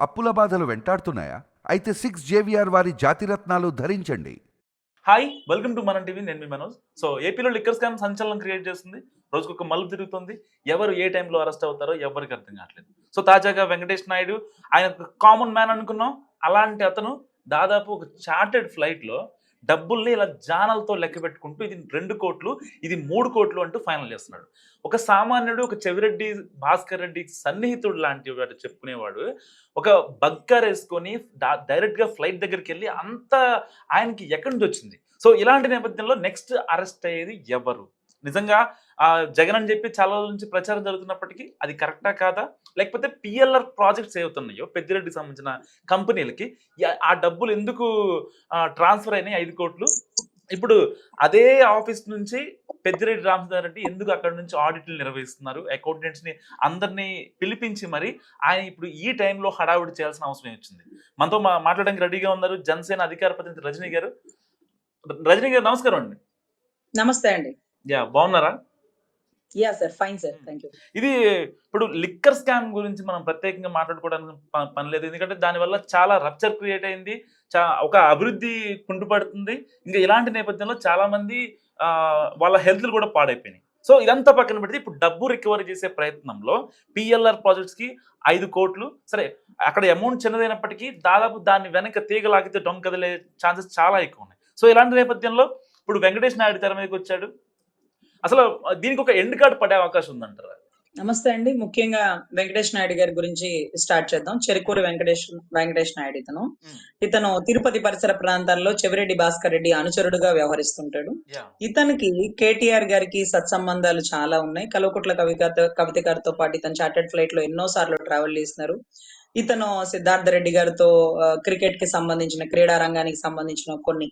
అప్పుల బాధలు వెంటాడుతున్నాయా? అయితే సిక్స్ జేవిఆర్ వారి జాతిరత్నాలు ధరించండి. Hi welcome to Mana TV నేను మీ మనోజ్. సో ఏపీలో లిక్కర్ స్కామ్ సంచలనం క్రియేట్ చేస్తుంది. రోజుకొక మలుపు తిరుగుతుంది. ఎవరు ఏ టైంలో అరెస్ట్ అవుతారో ఎవరికి అర్థం కావట్లేదు. సో తాజాగా వెంకటేష్ నాయుడు ఆయన కామన్ మ్యాన్ అనుకున్నాం. అలాంటి అతను దాదాపు ఒక చార్టెడ్ ఫ్లైట్లో డబ్బుల్ని ఇలా జానలతో లెక్క పెట్టుకుంటూ ఇది రెండు కోట్లు ఇది మూడు కోట్లు అంటూ ఫైనల్ చేస్తున్నాడు. ఒక సామాన్యుడు ఒక చెవిరెడ్డి భాస్కర్ రెడ్డి సన్నిహితుడు లాంటి వాడు చెప్పుకునేవాడు ఒక బగ్గర్ వేసుకొని డైరెక్ట్గా ఫ్లైట్ దగ్గరికి వెళ్ళి అంత ఆయనకి ఎక్కడి నుంచి వచ్చింది? సో ఇలాంటి నేపథ్యంలో నెక్స్ట్ అరెస్ట్ అయ్యేది ఎవరు? నిజంగా జగన్ అని చెప్పి చాలా రోజుల నుంచి ప్రచారం జరుగుతున్నప్పటికీ అది కరెక్టా కాదా? లేకపోతే పిఎల్ఆర్ ప్రాజెక్ట్స్ ఏవుతున్నాయో పెద్దిరెడ్డికి సంబంధించిన కంపెనీలకి ఆ డబ్బులు ఎందుకు ట్రాన్స్ఫర్ అయినాయి ఐదు కోట్లు? ఇప్పుడు అదే ఆఫీస్ నుంచి పెద్దిరెడ్డి రామచంద్ర రెడ్డి ఎందుకు అక్కడ నుంచి ఆడిట్లు నిర్వహిస్తున్నారు? అకౌంటెంట్స్ని అందరినీ పిలిపించి మరి ఆయన ఇప్పుడు ఈ టైంలో హడావుడి చేయాల్సిన అవసరం వచ్చింది. మనతో మాట్లాడడానికి రెడీగా ఉన్నారు జనసేన అధికార ప్రతినిధి రజనీ గారు. రజనీ గారు నమస్కారం అండి. నమస్తే అండి. యా బాగున్నారా? Yeah sir fine sir thank you ఇది ఇప్పుడు లిక్కర్ స్కామ్ గురించి మనం ప్రత్యేకంగా మాట్లాడుకోవడానికి పని లేదు. ఎందుకంటే దానివల్ల చాలా రప్చర్ క్రియేట్ అయింది. ఒక అభివృద్ధి కుంటుపడుతుంది. ఇంకా ఇలాంటి నేపథ్యంలో చాలా మంది వాళ్ళ హెల్త్ కూడా పాడైపోయినాయి. సో ఇదంతా పక్కన పెడితే ఇప్పుడు డబ్బు రికవరీ చేసే ప్రయత్నంలో పిఎల్ఆర్ ప్రాజెక్ట్స్కి ఐదు కోట్లు సరే అక్కడ అమౌంట్ చిన్నదైనప్పటికీ దాదాపు దాన్ని వెనక తీగలాగితే డొంక కదిలే ఛాన్సెస్ చాలా ఎక్కువ ఉన్నాయి. సో ఇలాంటి నేపథ్యంలో ఇప్పుడు వెంకటేష్ నాయుడు తెర మీదకి వచ్చాడు. అసలు దీనికి ఒక ఎండ్ కార్డ్ పడే అవకాశం ఉందంటారా? నమస్తే అండి. ముఖ్యంగా వెంకటేష్ నాయుడు గారి గురించి స్టార్ట్ చేద్దాం. చెరుకూరు వెంకటేష్ వెంకటేష్ నాయుడు ఇతను. ఇతను తిరుపతి పరిసర ప్రాంతాల్లో చెవిరెడ్డి భాస్కర్ రెడ్డి అనుచరుడుగా వ్యవహరిస్తుంటాడు. ఇతనికి కేటీఆర్ గారికి సత్సంబంధాలు చాలా ఉన్నాయి. కల్వకుట్ల కవిత కవిత గారితో పాటు ఇతను చార్టెడ్ ఫ్లైట్లో ఎన్నో సార్లు ట్రావెల్ చేస్తున్నారు ఇతను సిద్ధార్థ రెడ్డి గారితో క్రికెట్కి సంబంధించిన క్రీడా రంగానికి సంబంధించిన కొన్ని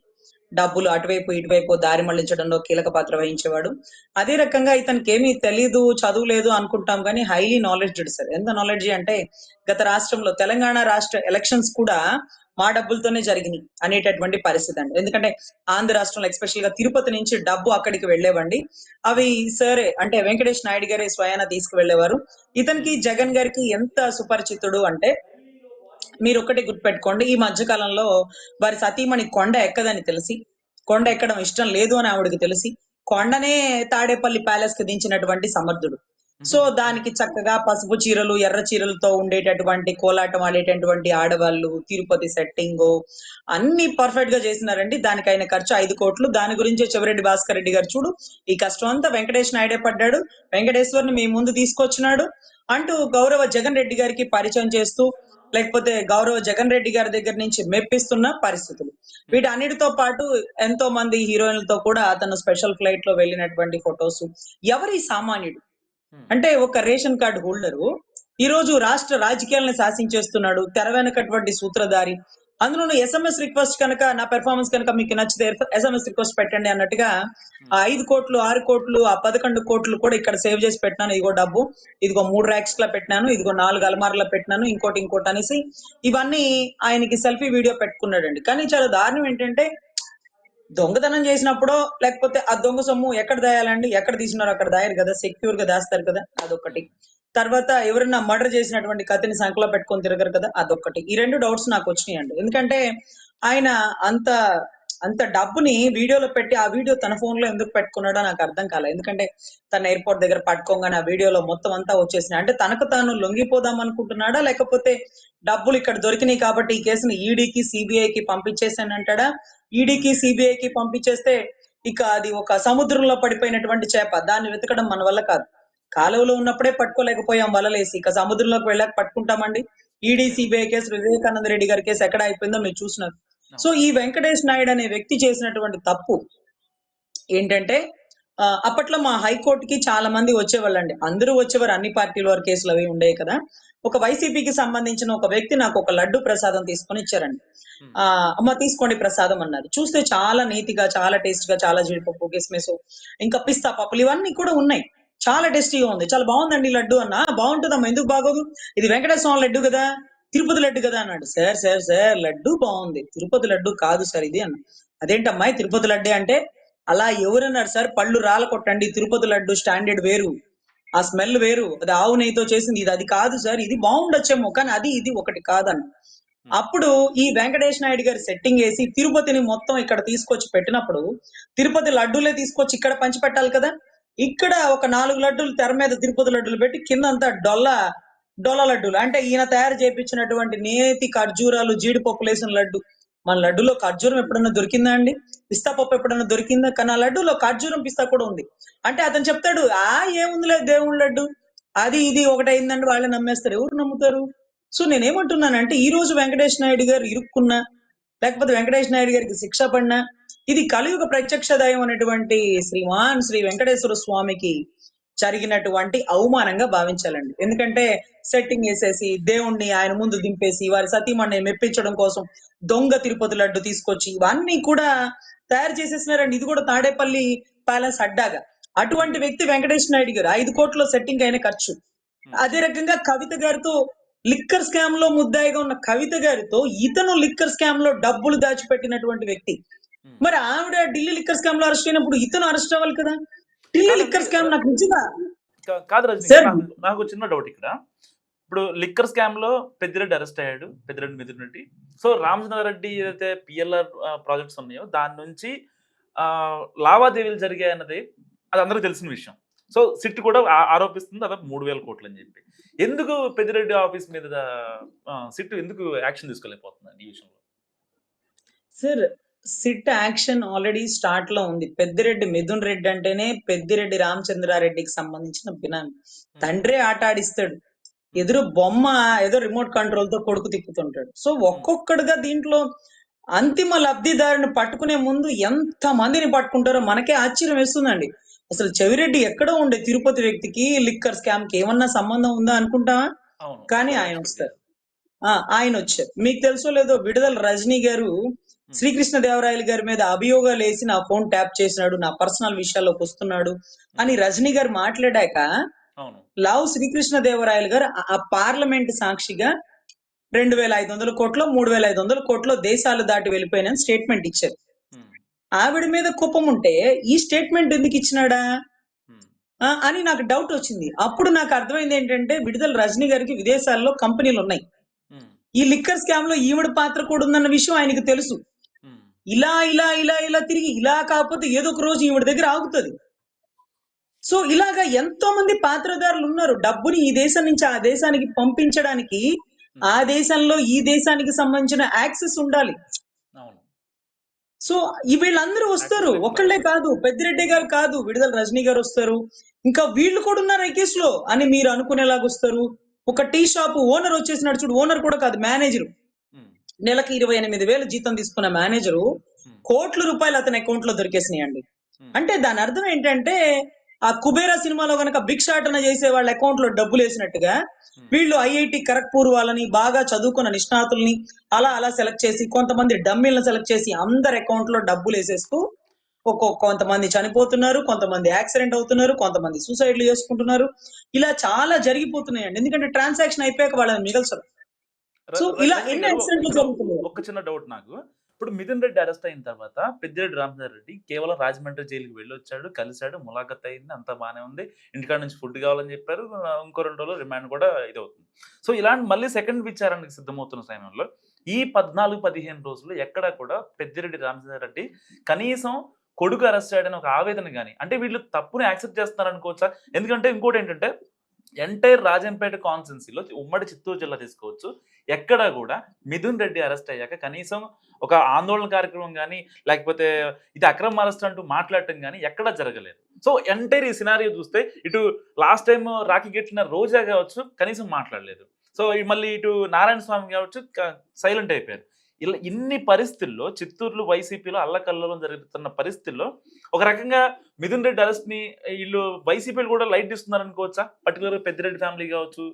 డబ్బులు అటువైపు ఇటువైపు దారి మళ్ళించడంలో కీలక పాత్ర వహించేవాడు. అదే రకంగా ఇతనికి ఏమీ తెలీదు చదువు లేదు అనుకుంటాం కానీ హైలీ నాలెడ్జ్డ్ సార్ ఎంత నాలెడ్జ్ అంటే గత రాష్ట్రంలో తెలంగాణ రాష్ట్ర ఎలక్షన్స్ కూడా మా డబ్బులతోనే జరిగినాయి అనేటటువంటి పరిస్థితి అండి. ఎందుకంటే ఆంధ్ర రాష్ట్రంలో ఎస్పెషల్గా తిరుపతి నుంచి డబ్బు అక్కడికి వెళ్ళేవండి అవి సరే అంటే వెంకటేష్ నాయుడు గారే స్వయాన తీసుకువెళ్ళేవారు ఇతనికి జగన్ గారికి ఎంత సుపరిచితుడు అంటే మీరు ఒకటి గుర్తుపెట్టుకోండి. ఈ మధ్య కాలంలో వారి సతీమణి కొండ ఎక్కదని తెలిసి కొండ ఎక్కడం ఇష్టం లేదు అని ఆవిడకి తెలిసి కొండనే తాడేపల్లి ప్యాలెస్కి దించినటువంటి సమర్థుడు. సో దానికి చక్కగా పసుపు చీరలు ఎర్ర చీరలతో ఉండేటటువంటి కోలాటం ఆడేటటువంటి ఆడవాళ్ళు తిరుపతి సెట్టింగ్ అన్ని పర్ఫెక్ట్గా చేసినారండి. దానికి ఖర్చు ఐదు కోట్లు. దాని గురించే చెవిరెడ్డి భాస్కర్ రెడ్డి గారు చూడు ఈ కష్టం అంతా వెంకటేష్ నాయుడే పడ్డాడు. వెంకటేశ్వర్ని మీ ముందు తీసుకొచ్చినాడు అంటూ గౌరవ జగన్ రెడ్డి గారికి పరిచయం చేస్తూ లేకపోతే గౌరవ జగన్ రెడ్డి గారి దగ్గర నుంచి మెప్పిస్తున్న పరిస్థితులు. వీటన్నిటితో పాటు ఎంతో మంది హీరోయిన్లతో కూడా అతను స్పెషల్ ఫ్లైట్లో వెళ్ళినటువంటి ఫొటోస్. ఎవరి సామాన్యుడు? అంటే ఒక రేషన్ కార్డు హోల్డరు. ఈ రోజు రాష్ట్ర రాజకీయాలను శాసించేస్తున్నాడు. తెర వెనకటువంటి సూత్రధారి. అందులో ఎస్ఎంఎస్ రిక్వెస్ట్ కనుక నా పెర్ఫార్మెన్స్ కనుక మీకు నచ్చితే ఎస్ఎంఎస్ రిక్వెస్ట్ పెట్టండి అన్నట్టుగా ఆ ఐదు కోట్లు ఆరు కోట్లు ఆ పదకొండు కోట్లు కూడా ఇక్కడ సేవ్ చేసి పెట్టినాను. ఇదిగో డబ్బు. ఇదిగో మూడు ర్యాక్స్లో పెట్టినాను. ఇదిగో నాలుగు అలమార్లో పెట్టినాను. ఇంకోటి ఇంకోటి అనేసి ఇవన్నీ ఆయనకి సెల్ఫీ వీడియో పెట్టుకున్నాడండి. కానీ చాలా దారుణం ఏంటంటే దొంగతనం చేసినప్పుడో లేకపోతే ఆ దొంగ సొమ్ము ఎక్కడ దాయాలండి? ఎక్కడ తీసినారో అక్కడ దాయరు కదా. సెక్యూర్గా దాస్తారు కదా. అదొకటి తర్వాత ఎవరైనా మర్డర్ చేసినటువంటి కథని సంకలో పెట్టుకొని తిరగరు కదా? అదొకటి ఈ రెండు డౌట్స్ నాకు వచ్చినాయండి. ఎందుకంటే ఆయన అంత అంత డబ్బుని వీడియోలో పెట్టి ఆ వీడియో తన ఫోన్లో ఎందుకు పెట్టుకున్నాడో నాకు అర్థం కాలేదు ఎందుకంటే తన ఎయిర్పోర్ట్ దగ్గర పట్టుకోగానే ఆ వీడియోలో మొత్తం అంతా వచ్చేసినాయి. అంటే తనకు తాను లొంగిపోదాం అనుకుంటున్నాడా? లేకపోతే డబ్బులు ఇక్కడ దొరికినాయి కాబట్టి ఈ కేసుని ఈడీకి సిబిఐకి పంపించేసానంటాడా ఈడీకి సిబిఐకి పంపించేస్తే ఇక అది ఒక సముద్రంలో పడిపోయినటువంటి చేప. దాన్ని వెతకడం మన వల్ల కాదు. కాలువలో ఉన్నప్పుడే పట్టుకోలేకపోయాం వలలేసి. ఇక సముద్రంలోకి వెళ్ళాక పట్టుకుంటామండి. ED CBI case Vivekananda Reddy గారి కేసు ఎక్కడ అయిపోయిందో మీరు చూసినారు. సో ఈ వెంకటేష్ నాయుడు అనే వ్యక్తి చేసినటువంటి తప్పు ఏంటంటే ఆ, అప్పట్లో మా హైకోర్టుకి చాలా మంది వచ్చేవాళ్ళండి. అందరూ వచ్చేవారు అన్ని పార్టీల వారి కేసులు అవి ఉండేవి కదా. ఒక వైసీపీకి సంబంధించిన ఒక వ్యక్తి నాకు ఒక లడ్డు ప్రసాదం తీసుకొని ఇచ్చారండి. ఆ అమ్మ తీసుకోండి ప్రసాదం అన్నారు. చూస్తే చాలా నీతిగా చాలా టేస్ట్గా చాలా జీడిపప్పు కిస్మిస్ ఇంకా పిస్తా పప్పులు ఇవన్నీ కూడా ఉన్నాయి. చాలా టేస్టీగా ఉంది. చాలా బాగుందండి లడ్డు అన్న. "ఆ, బాగుంటుందమ్మా. ఎందుకు బాగోదు? ఇది వెంకటేశ్వర స్వామి లడ్డు కదా? తిరుపతి లడ్డు కదా అన్నాడు. సార్ సార్ సార్ లడ్డు బాగుంది. తిరుపతి లడ్డు కాదు సార్ ఇది అన్న. అదేంటమ్మాయి తిరుపతి లడ్డే అంటే అలా ఎవరన్నారు సార్? పళ్ళు రాల కొట్టండి. తిరుపతి లడ్డు స్టాండర్డ్ వేరు. ఆ స్మెల్ వేరు. అది ఆవు నెయ్యితో చేసింది. ఇది అది కాదు సార్. ఇది బాగుండొచ్చేమో. కానీ అది ఇది ఒకటి కాదన్న. అప్పుడు ఈ వెంకటేష్ నాయుడు గారి సెట్టింగ్ వేసి తిరుపతిని మొత్తం ఇక్కడ తీసుకొచ్చి పెట్టినప్పుడు తిరుపతి లడ్డూలే తీసుకొచ్చి ఇక్కడ పంచి పెట్టాలి కదా? ఇక్కడ ఒక నాలుగు లడ్డూలు తెర మీద తిరుపతి లడ్డూలు పెట్టి కిందంతా డొల్ల డొల్ల లడ్డూలు. అంటే ఈయన తయారు చేయించినటువంటి నేతి ఖర్జూరాలు జీడిపప్పు వేసిన లడ్డు. మన లడ్డులో ఖర్జూరం ఎప్పుడన్నా దొరికిందా అండి? పిస్తా పప్పు ఎప్పుడన్నా దొరికిందా? కానీ ఆ లడ్డూలో ఖర్జూరం పిస్తా కూడా ఉంది. అంటే అతను చెప్తాడు ఆ ఏముందిలే దేవుడి లడ్డు? అది ఇది ఒకటైందండి వాళ్ళే నమ్మేస్తారు. ఎవరు నమ్ముతారు? సో నేనేమంటున్నానంటే ఈ రోజు వెంకటేష్ నాయుడు గారు ఇరుక్కున్నా లేకపోతే వెంకటేష్ నాయుడు గారికి శిక్ష పడినా ఇది కలియుగ ప్రత్యక్షదాయం అనేటువంటి శ్రీమాన్ శ్రీ వెంకటేశ్వర స్వామికి జరిగినటువంటి అవమానంగా భావించాలండి. ఎందుకంటే సెట్టింగ్ వేసేసి దేవుణ్ణి ఆయన ముందు దింపేసి వారి సతీమణ్ణి మెప్పించడం కోసం దొంగ తిరుపతి లడ్డు తీసుకొచ్చి ఇవన్నీ కూడా తయారు చేసేసినారండి. ఇది కూడా తాడేపల్లి ప్యాలెస్ అడ్డాగా. అటువంటి వ్యక్తి వెంకటేష్ నాయుడు గారు ఐదు కోట్ల సెట్టింగ్ అయిన ఖర్చు. అదే రకంగా కవిత గారితో లిక్కర్ స్కామ్లో ముద్దాయిగా ఉన్న కవిత గారితో ఇతను లిక్కర్ స్కామ్లో డబ్బులు దాచిపెట్టినటువంటి వ్యక్తి. మరి ఆవిడ ఢిల్లీ లిక్కర్ స్కామ్లో అరెస్ట్ అయినప్పుడు ఇతను అరెస్ట్ అవ్వాలి కదా? ఢిల్లీ లిక్కర్ స్కామ్ నాకు నిజంగా కాదు. నాకు- చిన్న డౌట్ ఇక్కడ. ఇప్పుడు లిక్కర్ స్కామ్లో పెద్దిరెడ్డి అరెస్ట్ అయ్యాడు పెద్దిరెడ్డి మిథున్ రెడ్డి సో రామచంద్రారెడ్డి ఏదైతే పిఎల్ఆర్ ప్రాజెక్ట్స్ ఉన్నాయో దాని నుంచి ఆ, లావాదేవీలు జరిగాయి అన్నది అది అందరికీ తెలిసిన విషయం. సో సిట్ కూడా ఆరోపిస్తుంది. దాదాపు మూడు వేల కోట్లు అని చెప్పి. ఎందుకు పెద్దిరెడ్డి ఆఫీస్ మీద సిట్ ఎందుకు యాక్షన్ తీసుకోలేకపోతుంది ఈ విషయంలో? సార్ సిట్ యాక్షన్ ఆల్రెడీ స్టార్ట్లో ఉంది. పెద్దిరెడ్డి మిథున్ రెడ్డి అంటేనే పెద్దిరెడ్డి రామచంద్రారెడ్డికి సంబంధించిన బినామీ తండ్రే ఆట ఆడిస్తాడు. ఎదురు బొమ్మ ఏదో రిమోట్ కంట్రోల్తో కొడుకు తిప్పుతుంటాడు. సో ఒక్కొక్కడుగా దీంట్లో అంతిమ లబ్ధిదారుని పట్టుకునే ముందు ఎంత మందిని పట్టుకుంటారో మనకే ఆశ్చర్యం వేస్తుందండి. అసలు చెవిరెడ్డి ఎక్కడో ఉండే తిరుపతి వ్యక్తికి లిక్కర్ స్కామ్కి ఏమన్నా సంబంధం ఉందా అనుకుంటావా కానీ ఆయన వస్తారు. ఆ ఆయన వచ్చారు. మీకు తెలుసో లేదో విడుదల రజనీ గారు శ్రీకృష్ణ దేవరాయలు గారి మీద అభియోగాలు వేసి నా ఫోన్ ట్యాప్ చేసినాడు నా పర్సనల్ విషయాల్లోకి వస్తున్నాడు అని రజనీ గారు మాట్లాడాక లావు శ్రీకృష్ణ దేవరాయలు గారు ఆ- పార్లమెంట్ సాక్షిగా రెండు వేల ఐదు వందల కోట్లు మూడు వేల ఐదు వందల కోట్లు దేశాలు దాటి వెళ్ళిపోయిన స్టేట్మెంట్ ఇచ్చారు. ఆవిడ మీద కుప్పం ఉంటే ఈ స్టేట్మెంట్ ఎందుకు ఇచ్చినాడా? అని నాకు డౌట్ వచ్చింది. అప్పుడు నాకు అర్థమైంది ఏంటంటే విడుదల రజనీ గారికి విదేశాల్లో కంపెనీలు ఉన్నాయి. ఈ లిక్కర్ స్కామ్లో ఈవిడ పాత్ర కూడా ఉందన్న విషయం ఆయనకు తెలుసు. ఇలా ఇలా ఇలా ఇలా తిరిగి ఇలా కాకపోతే ఏదో ఒక రోజు ఈవిడ దగ్గర ఆగుతుంది. సో ఇలాగా ఎంతో మంది పాత్రదారులు ఉన్నారు. డబ్బుని ఈ దేశం నుంచి ఆ దేశానికి పంపించడానికి ఆ దేశంలో ఈ దేశానికి సంబంధించిన యాక్సెస్ ఉండాలి. సో ఈ వీళ్ళందరూ వస్తారు. ఒక్కళ్ళే కాదు పెద్దిరెడ్డి గారు కాదు విడుదల రజనీ గారు వస్తారు. ఇంకా వీళ్ళు కూడా ఉన్నారు ఈ కేసులో అని మీరు అనుకునేలాగా వస్తారు. ఒక టీ షాప్ ఓనర్ వచ్చేసినాడు చూడు ఓనర్ కూడా కాదు మేనేజర్. ఉమ్, నెలకి ఇరవై ఎనిమిది వేలు జీతం తీసుకున్న మేనేజరు ఉమ్, కోట్ల రూపాయలు అతని అకౌంట్లో దొరికేసినాయండి. ఉమ్, అంటే దాని అర్థం ఏంటంటే ఆ కుబేరా సినిమాలో గనక భిక్షాటన చేసే వాళ్ళ అకౌంట్లో డబ్బులు వేసినట్టుగా ఉమ్, వీళ్ళు ఐఐటి ఖరగ్పూర్ వాళ్ళని బాగా చదువుకున్న నిష్ణాతుల్ని అలా అలా సెలెక్ట్ చేసి కొంతమంది డమ్మీలను సెలెక్ట్ చేసి అందరి అకౌంట్లో డబ్బులు వేసేస్తూ ఒక్కొక్క కొంతమంది చనిపోతున్నారు కొంతమంది యాక్సిడెంట్ అవుతున్నారు కొంతమంది సూసైడ్లు చేసుకుంటున్నారు. ఇలా చాలా జరిగిపోతున్నాయండి. ఎందుకంటే ట్రాన్సాక్షన్ అయిపోయాక వాళ్ళని మిగల్చరు. ర- సో ఇలా ఎన్ని యాక్సిడెంట్లు జరుగుతున్నాయి? ఒక చిన్న డౌట్ నాకు. ఇప్పుడు మిథున్ రెడ్డి అరెస్ట్ అయిన తర్వాత పెద్దిరెడ్డి రామచంద్ర రెడ్డి కేవలం రాజమండ్రి జైలుకి వెళ్ళి వచ్చాడు కలిశాడు ములాఖత్ అయింది అంతా బాగానే ఉంది. ఇంటికాడ నుంచి ఫుడ్ కావాలని చెప్పారు. ఇంకో రెండు రోజులు రిమాండ్ కూడా ఇది అవుతుంది సో ఇలాంటి మళ్ళీ సెకండ్ విచారణకి సిద్ధమవుతున్న సమయంలో ఈ పద్నాలుగు పదిహేను రోజులు ఎక్కడా కూడా పెద్దిరెడ్డి రామచంద్ర రెడ్డి కనీసం కొడుకు అరెస్ట్ చేయడానికి ఒక ఆవేదన కానీ అంటే వీళ్ళు తప్పుని యాక్సెప్ట్ చేస్తున్నారు అనుకోవచ్చా ఎందుకంటే ఇంకోటి ఏంటంటే ఎంటైర్ రాజంపేట కాన్స్టెన్సీలో ఉమ్మడి చిత్తూరు జిల్లా తీసుకోవచ్చు. ఎక్కడా కూడా మిథున్ రెడ్డి అరెస్ట్ అయ్యాక కనీసం ఒక ఆందోళన కార్యక్రమం కానీ లేకపోతే ఇది అక్రమ అరెస్ట్ అంటూ మాట్లాడటం కానీ ఎక్కడా జరగలేదు. సో ఎంటైర్ ఈ సినారియో చూస్తే ఇటు లాస్ట్ టైం రాఖీ గెట్టిన రోజా కావచ్చు కనీసం మాట్లాడలేదు. సో మళ్ళీ ఇటు నారాయణ స్వామి కావచ్చు సైలెంట్ అయిపోయారు. ఇలా ఇన్ని పరిస్థితుల్లో చిత్తూరులో వైసీపీలో అల్లకల్లోలం జరుగుతున్న పరిస్థితుల్లో ఒక రకంగా మిథున్ రెడ్డి అరెస్ట్ని వీళ్ళు వైసీపీలు కూడా లైట్ ఇస్తున్నారు అనుకోవచ్చా పర్టికులర్గా పెద్దిరెడ్డి ఫ్యామిలీ కావచ్చు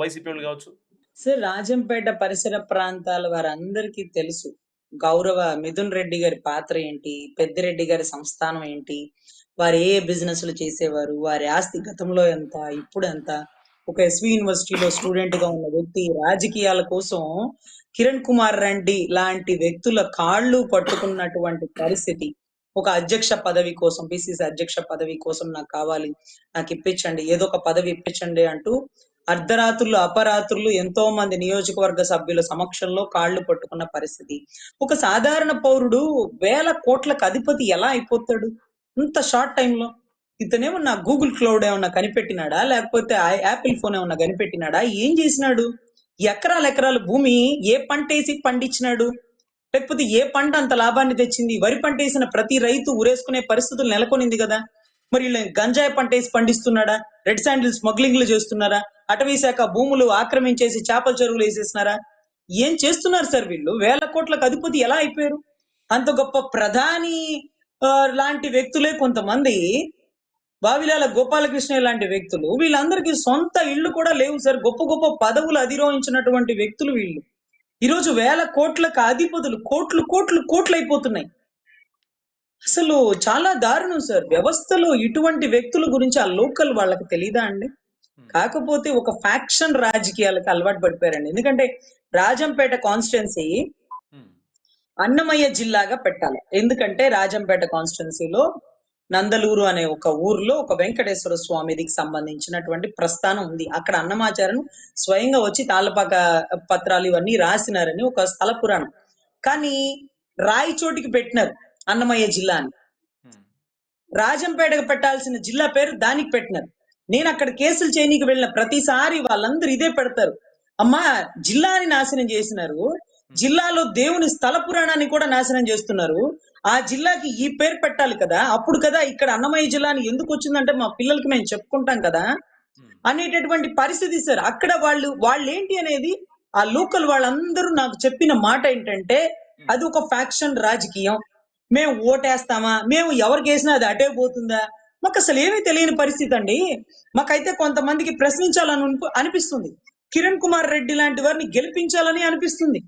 వైసీపీ వాళ్ళు కావచ్చు? సార్ రాజంపేట పరిసర ప్రాంతాల వారందరికీ తెలుసు గౌరవ మిథున్ రెడ్డి గారి పాత్ర ఏంటి పెద్దిరెడ్డి గారి సంస్థానం ఏంటి వారు ఏ బిజినెస్లు చేసేవారు వారి ఆస్తి గతంలో ఎంత ఇప్పుడు ఎంత? ఒక ఎస్వి యూనివర్సిటీలో స్టూడెంట్గా ఉన్న వ్యక్తి రాజకీయాల కోసం కిరణ్ కుమార్ రెడ్డి లాంటి వ్యక్తుల కాళ్ళు పట్టుకున్నటువంటి పరిస్థితి. ఒక అధ్యక్ష పదవి కోసం పిసిసి అధ్యక్ష పదవి కోసం నాకు కావాలి. నాకు ఇప్పించండి. ఏదో ఒక పదవి ఇప్పించండి అంటూ అర్ధరాత్రులు అపరాత్రులు ఎంతో మంది నియోజకవర్గ సభ్యుల సమక్షంలో కాళ్ళు పట్టుకున్న పరిస్థితి. ఒక సాధారణ పౌరుడు వేల కోట్లకు అధిపతి ఎలా అయిపోతాడు? ఇంత షార్ట్ టైంలో. ఇతనేమో నా గూగుల్ క్లౌడ్ ఏమన్నా కనిపెట్టినాడా? లేకపోతే ఆ- యాపిల్ ఫోన్ ఏమన్నా కనిపెట్టినాడా? ఏం చేసినాడు? ఎకరాల ఎకరాల భూమి ఏ పంట వేసి పండించినాడు? లేకపోతే ఏ పంట అంత లాభాన్ని తెచ్చింది? వరి పంట వేసిన ప్రతి రైతు ఉరేసుకునే పరిస్థితులు నెలకొనింది కదా. మరి గంజాయి పంట వేసి పండిస్తున్నాడా? రెడ్ శాండిల్ స్మగ్లింగ్లు చేస్తున్నారా? అటవీ శాఖ భూములు ఆక్రమించేసి చేపల చెరువులు వేసేసినారా? ఏం చేస్తున్నారు సార్ వీళ్ళు? వేల కోట్లకు అధిపతి ఎలా అయిపోయారు? అంత గొప్ప ప్రధాని లాంటి వ్యక్తులే కొంతమంది బావిలాల గోపాలకృష్ణ లాంటి వ్యక్తులు వీళ్ళందరికీ సొంత ఇళ్ళు కూడా లేవు సార్. గొప్ప గొప్ప పదవులు అధిరోహించినటువంటి వ్యక్తులు వీళ్ళు. ఈరోజు వేల కోట్లకు అధిపతులు కోట్లు కోట్లు కోట్లు అయిపోతున్నాయి అసలు చాలా దారుణం సార్. వ్యవస్థలో ఇటువంటి వ్యక్తుల గురించి ఆ లోకల్ వాళ్ళకి తెలియదా అండి? కాకపోతే ఒక ఫ్యాక్షన్ రాజకీయాలకు అలవాటు పడిపోయారండి. ఎందుకంటే రాజంపేట కాన్స్టిట్యున్సీ అన్నమయ్య జిల్లాగా పెట్టాలి. ఎందుకంటే రాజంపేట కాన్స్టిట్యున్సీలో నందలూరు అనే ఒక ఊర్లో ఒక వెంకటేశ్వర స్వామిదికి సంబంధించినటువంటి ప్రస్థానం ఉంది. అక్కడ అన్నమాచార్యను స్వయంగా వచ్చి తాళ్ళపాక పత్రాలు ఇవన్నీ రాసినారని ఒక స్థల పురాణం. కానీ రాయచోటికి పెట్టినారు అన్నమయ్య జిల్లా అని. రాజంపేటకు పెట్టాల్సిన జిల్లా పేరు దానికి పెట్టినారు. నేను అక్కడ కేసులు చేయనీకి వెళ్ళిన ప్రతిసారి వాళ్ళందరూ ఇదే పెడతారు. అమ్మా జిల్లాని నాశనం చేసినారు. జిల్లాలో దేవుని స్థల పురాణాన్ని కూడా నాశనం చేస్తున్నారు. ఆ జిల్లాకి ఈ పేరు పెట్టాలి కదా? అప్పుడు కదా ఇక్కడ అన్నమయ్య జిల్లాని ఎందుకు వచ్చిందంటే మా పిల్లలకి మేము చెప్పుకుంటాం కదా? అనేటటువంటి పరిస్థితి సార్. అక్కడ వాళ్ళు వాళ్ళు ఏంటి అనేది ఆ లోకల్ వాళ్ళందరూ నాకు చెప్పిన మాట ఏంటంటే అది ఒక ఫ్యాక్షన్ రాజకీయం. మేము ఓటేస్తామా? మేము ఎవరికి వేసినా అది అటే పోతుందా? మాకు అసలు ఏమీ తెలియని పరిస్థితి అండి. మాకైతే కొంతమందికి ప్రశ్నించాలని అనిపి- అనిపిస్తుంది. కిరణ్ కుమార్ రెడ్డి లాంటి వారిని గెలిపించాలని అనిపిస్తుంది.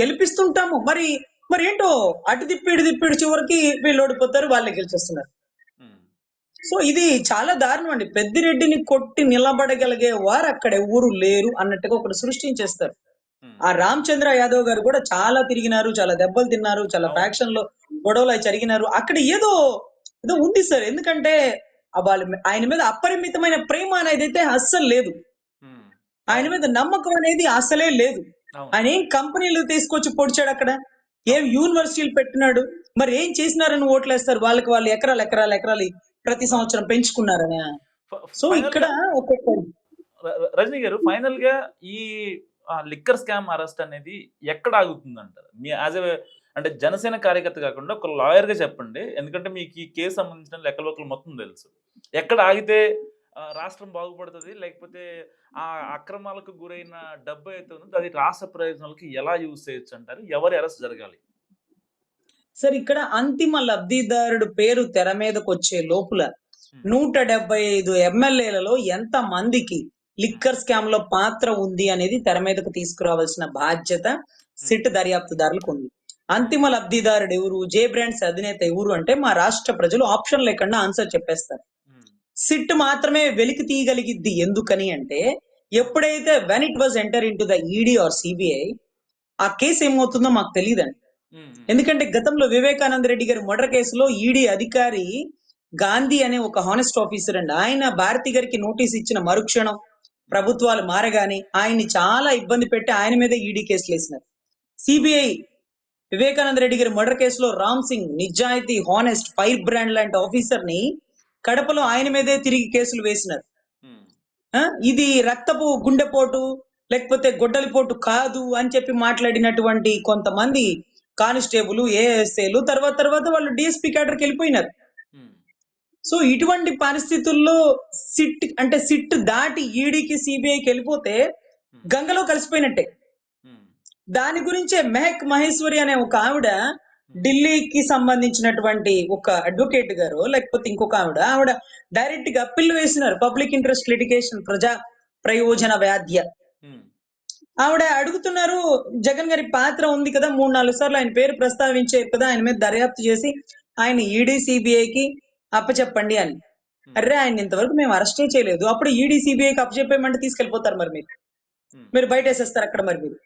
గెలిపిస్తుంటాము. మరి మరి ఏంటో అటు తిప్పి ఇటు తిప్పి ఇటు చివరికి వీళ్ళు ఓడిపోతారు వాళ్ళే గెలిచేస్తున్నారు. సో ఇది చాలా దారుణం అండి. పెద్దిరెడ్డిని కొట్టి నిలబడగలిగే వారు అక్కడ ఎవరు లేరు అన్నట్టుగా ఒకటి సృష్టించేస్తారు. ఆ రామచంద్ర యాదవ్ గారు కూడా చాలా తిరిగినారు చాలా దెబ్బలు తిన్నారు చాలా ఫ్యాక్షన్లో గొడవలు అవి జరిగినారు. అక్కడ ఏదో ఏదో ఉంది సార్. ఎందుకంటే ఆ వాళ్ళ ఆయన మీద అపరిమితమైన ప్రేమ అనేది అయితే అస్సలు లేదు. ఆయన మీద నమ్మకం అనేది అసలే లేదు. ఆయన ఏం కంపెనీలు తీసుకొచ్చి పొడిచాడు అక్కడ? ఏం యూనివర్సిటీలు పెట్టినాడు? మరి ఏం చేసినారని ఓట్లేస్తారు? వాళ్ళకి వాళ్ళు ఎకరాలు ఎకరాలు ఎకరాలు ప్రతి సంవత్సరం పెంచుకున్నారని. సో ఇక్కడ ఒక్కొక్క రజనీ గారు ఫైనల్గా ఈ లిక్కర్ స్కామ్ అరెస్ట్ అనేది ఎక్కడ ఆగుతుంది అంటారు మీ యాజ్ ఎ అంటే జనసేన కార్యకర్త కాకుండా ఒక లాయర్గా చెప్పండి. ఎందుకంటే మీకు ఈ కేసు సంబంధించిన లెక్కలోకలు మొత్తం తెలుసు. ఎక్కడ ఆగితే రాష్ట్రం బాగుపడుతుంది లేకపోతే ఆ అక్రమాలకు గురైన డబ్బు అయితే ఉందో అది రాష్ట్ర ప్రయోజనాలకి ఎలా యూజ్ చేయొచ్చు అంటారు? ఎవరి అరెస్ట్ జరగాలి? సార్ ఇక్కడ అంతిమ లబ్ధిదారుడు పేరు తెర మీదకి వచ్చే లోపల నూట డెబ్బై ఐదు ఎమ్మెల్యేలలో ఎంత మందికి లిక్కర్ స్కామ్లో పాత్ర ఉంది అనేది తెర మీదకు తీసుకురావాల్సిన బాధ్యత సిట్ దర్యాప్తుదారులకు ఉంది. అంతిమ లబ్ధిదారుడు ఎవరు? జే బ్రాండ్స్ అధినేత ఎవరు అంటే మా రాష్ట్ర ప్రజలు ఆప్షన్ లేకుండా ఆన్సర్ చెప్పేస్తారు. సిట్ మాత్రమే వెలికి తీయగలిగిద్ది ఎందుకని అంటే ఎప్పుడైతే when it was enter into the ED or CBI ఆ కేసు ఏమవుతుందో మాకు తెలియదండి ఎందుకంటే గతంలో వివేకానంద రెడ్డి గారి మర్డర్ కేసులో ఈడీ అధికారి గాంధీ అనే ఒక హానెస్ట్ ఆఫీసర్ అండి. ఆయన భారతి గారికి నోటీస్ ఇచ్చిన మరుక్షణం ప్రభుత్వాలు మారగానే ఆయన్ని చాలా ఇబ్బంది పెట్టి ఆయన మీద ఈడీ కేసులు వేసినారు. సిబిఐ వివేకానంద రెడ్డి గారి మర్డర్ కేసులో రామ్ సింగ్ నిజాయితీ హానెస్ట్ ఫైర్ బ్రాండ్ లాంటి ఆఫీసర్ని కడపలో ఆయన మీదే తిరిగి కేసులు వేసినారు. ఆ, ఇది రక్తపు గుండెపోటు లేకపోతే గొడ్డలిపోటు కాదు అని చెప్పి మాట్లాడినటువంటి కొంతమంది కానిస్టేబుల్ ఏఎస్ఏలు తర్వాత తర్వాత వాళ్ళు డిఎస్పీ క్యాడర్కి వెళ్ళిపోయినారు. సో ఇటువంటి పరిస్థితుల్లో సిట్ అంటే సిట్ దాటి ఈడీకి సిబిఐకి వెళ్ళిపోతే గంగలో కలిసిపోయినట్టే. దాని గురించే మెహక్ మహేశ్వరి అనే ఒక ఆవిడ ఢిల్లీకి సంబంధించినటువంటి ఒక అడ్వకేట్ గారు లేకపోతే ఇంకొక ఆవిడ ఆవిడ డైరెక్ట్గా అప్పీల్ వేసినారు. పబ్లిక్ ఇంట్రెస్ట్ లిటిగేషన్ ప్రజా ప్రయోజన వ్యాధ్య. ఆవిడ అడుగుతున్నారు జగన్ గారి పాత్ర ఉంది కదా మూడు నాలుగు సార్లు ఆయన పేరు ప్రస్తావించారు కదా ఆయన మీద దర్యాప్తు చేసి ఆయన ఈడీ సిబిఐకి అప్పచెప్పండి అని. అర్రే ఆయన ఇంతవరకు మేము అరెస్టే చేయలేదు. అప్పుడు ఈడీ సిబిఐకి అప్పచెప్పేయమంటే తీసుకెళ్ళిపోతారు మరి మీరు. మీరు బయట వేసేస్తారు అక్కడ మరి మీరు.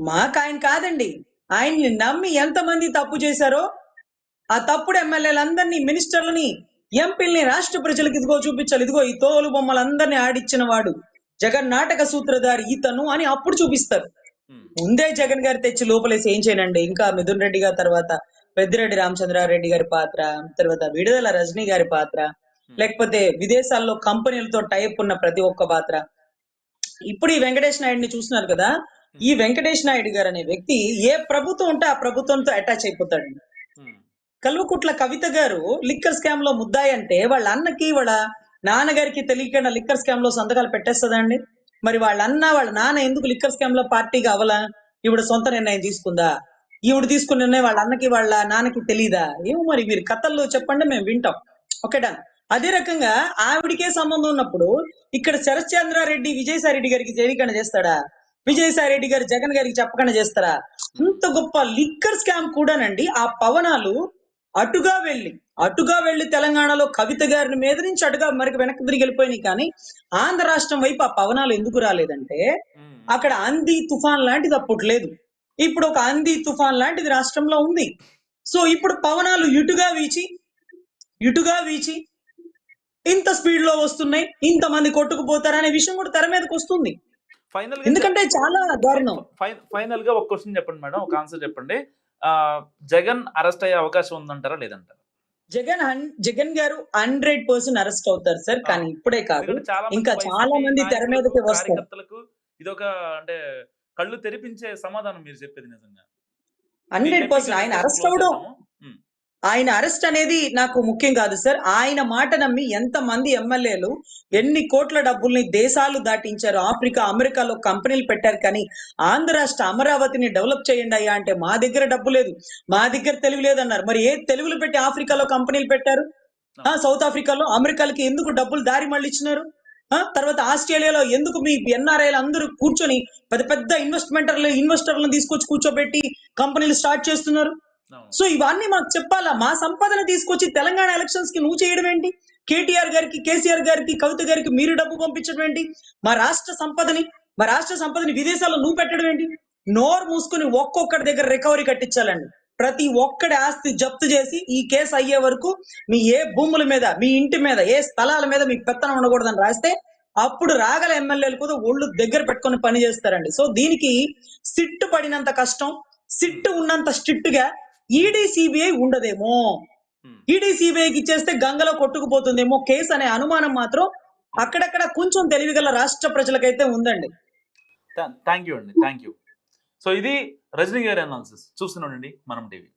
మాకు ఆయన కాదండి. ఆయన్ని నమ్మి ఎంతమంది తప్పు చేశారో ఆ తప్పుడు ఎమ్మెల్యేలందరినీ మినిస్టర్లని ఎంపీల్ని రాష్ట్ర ప్రజలకు ఇదిగో చూపించాలి. ఇదిగో ఈ తోలు బొమ్మలందరినీ ఆడిచ్చిన వాడు జగన్ నాటక సూత్రధారి ఈతను అని అప్పుడు చూపిస్తారు. ముందే జగన్ గారు తెచ్చి లోపలేసి ఏం చేయనండి? ఇంకా మిథున్ రెడ్డి గారి తర్వాత పెద్దిరెడ్డి రామచంద్రారెడ్డి గారి పాత్ర తర్వాత విడుదల రజనీ గారి పాత్ర లేకపోతే విదేశాల్లో కంపెనీలతో టైప్ ఉన్న ప్రతి ఒక్క పాత్ర. ఇప్పుడు ఈ వెంకటేష్ నాయుడిని చూస్తున్నారు కదా ఈ వెంకటేష్ నాయుడు గారు అనే వ్యక్తి ఏ ప్రభుత్వం ఉంటే ఆ ప్రభుత్వంతో అటాచ్ అయిపోతాడు. కల్వకుట్ల కవిత గారు లిక్కర్ స్కామ్లో ముద్దాయి అంటే వాళ్ళ అన్నకి వాళ్ళ నాన్నగారికి తెలియకుండా లిక్కర్ స్కామ్లో సంతకాలు పెట్టేస్తుందండి మరి వాళ్ళ అన్న వాళ్ళ నాన్న ఎందుకు లిక్కర్ స్కామ్లో పార్టీగా అవలా? ఈవిడ సొంత నిర్ణయం తీసుకుందా? ఈవిడ తీసుకున్న నిర్ణయం వాళ్ళ అన్నకి వాళ్ళ నాన్నకి తెలీదా? ఏమో మరి మీరు కథల్లో చెప్పండి మేము వింటాం. డన్. అదే రకంగా ఆవిడికే సంబంధం ఉన్నప్పుడు ఇక్కడ శరత్చంద్రారెడ్డి విజయసాయి రెడ్డి గారికి తెలియకుండా చేస్తాడా? విజయసాయి రెడ్డి గారు జగన్ గారికి చెప్పకుండా చేస్తారా? అంత గొప్ప లిక్కర్ స్కామ్ కూడానండి ఆ పవనాలు అటుగా వెళ్ళి అటుగా వెళ్ళి తెలంగాణలో కవిత గారిని మీద నుంచి అటుగా మరికి వెనక్కి తిరిగి వెళ్ళిపోయినాయి. కానీ ఆంధ్ర రాష్ట్రం వైపు ఆ పవనాలు ఎందుకు రాలేదంటే అక్కడ అంది తుఫాన్ లాంటిది అప్పుడు లేదు. ఇప్పుడు ఒక అంది తుఫాన్ లాంటిది రాష్ట్రంలో ఉంది. సో ఇప్పుడు పవనాలు ఇటుగా వీచి ఇటుగా వీచి ఇంత స్పీడ్లో వస్తున్నాయి ఇంతమంది కొట్టుకుపోతారు అనే విషయం కూడా తెర మీదకి వస్తుంది. ఫైనల్గా ఎందుకంటే చాలా దారుణం. ఫైనల్గా ఒక క్వశ్చన్ చెప్పండి మేడం ఒక ఆన్సర్ చెప్పండి. జగన్ అరెస్ట్ అయ్యే అవకాశం ఉందంటారా లేదంటారా? జగన్ జగన్ గారు హండ్రెడ్ పర్సెంట్ అరెస్ట్ అవుతారు సార్ కానీ ఇప్పుడే కాదు. ఇంకా చాలా మంది తెర మీదకి వస్తారు. ఇది ఒక అంటే కళ్ళు తెరిపించే సమాధానం మీరు చెప్పేది నిజంగా. హండ్రెడ్ పర్సెంట్ ఆయన అరెస్ట్ అవడం ఆయన అరెస్ట్ అనేది నాకు ముఖ్యం కాదు సార్. ఆయన మాట నమ్మి ఎంత మంది ఎమ్మెల్యేలు ఎన్ని కోట్ల డబ్బుల్ని దేశాలు దాటించారు. ఆఫ్రికా అమెరికాలో కంపెనీలు పెట్టారు కానీ ఆంధ్ర రాష్ట్ర అమరావతిని డెవలప్ చేయండి అయ్యా అంటే మా దగ్గర డబ్బు లేదు. మా దగ్గర తెలివి లేదన్నారు. మరి ఏ తెలుగులు పెట్టి ఆఫ్రికాలో కంపెనీలు పెట్టారు? ఆ సౌత్ ఆఫ్రికాలో అమెరికాలకి ఎందుకు డబ్బులు దారి మళ్ళీ ఇచ్చినారు ఆ తర్వాత ఆస్ట్రేలియాలో ఎందుకు మీ ఎన్ఆర్ఐలు అందరూ కూర్చొని పెద్ద పెద్ద ఇన్వెస్ట్మెంటర్లు ఇన్వెస్టర్లను తీసుకొచ్చి కూర్చోబెట్టి కంపెనీలు స్టార్ట్ చేస్తున్నారు? సో ఇవన్నీ మాకు చెప్పాలా? మా సంపాదన తీసుకొచ్చి తెలంగాణ ఎలక్షన్స్కి నువ్వు చేయడం ఏంటి? కేటీఆర్ గారికి కేసీఆర్ గారికి కవిత గారికి మీరు డబ్బు పంపించడం ఏంటి? మా రాష్ట్ర సంపదని మా రాష్ట్ర సంపదని విదేశాల్లో నువ్వు పెట్టడం ఏంటి? నోరు మూసుకుని ఒక్కొక్కడి దగ్గర రికవరీ కట్టించాలండి. ప్రతి ఒక్కడి ఆస్తి జప్తు చేసి ఈ కేసు అయ్యే వరకు మీ ఏ భూముల మీద మీ ఇంటి మీద ఏ స్థలాల మీద మీకు పెత్తనం ఉండకూడదని రాస్తే అప్పుడు రాగల ఎమ్మెల్యేలు కూడా ఒళ్ళు దగ్గర పెట్టుకొని పని చేస్తారండి. సో దీనికి సిట్టు పడినంత కష్టం సిట్టు ఉన్నంత స్ట్రిక్ట్గా ఈడీ సిబిఐ ఉండదేమో. ఈడీ సిబిఐకి ఇచ్చేస్తే గంగలో కొట్టుకుపోతుందేమో కేసు అనే అనుమానం మాత్రం అక్కడక్కడ కొంచెం తెలివిగల రాష్ట్ర ప్రజలకైతే ఉందండి. థ్యాంక్ యూ అండి థ్యాంక్ యూ సో ఇది రజనీ గారి అనాలిసిస్ చూస్తున్నాండి మనం టీవీ.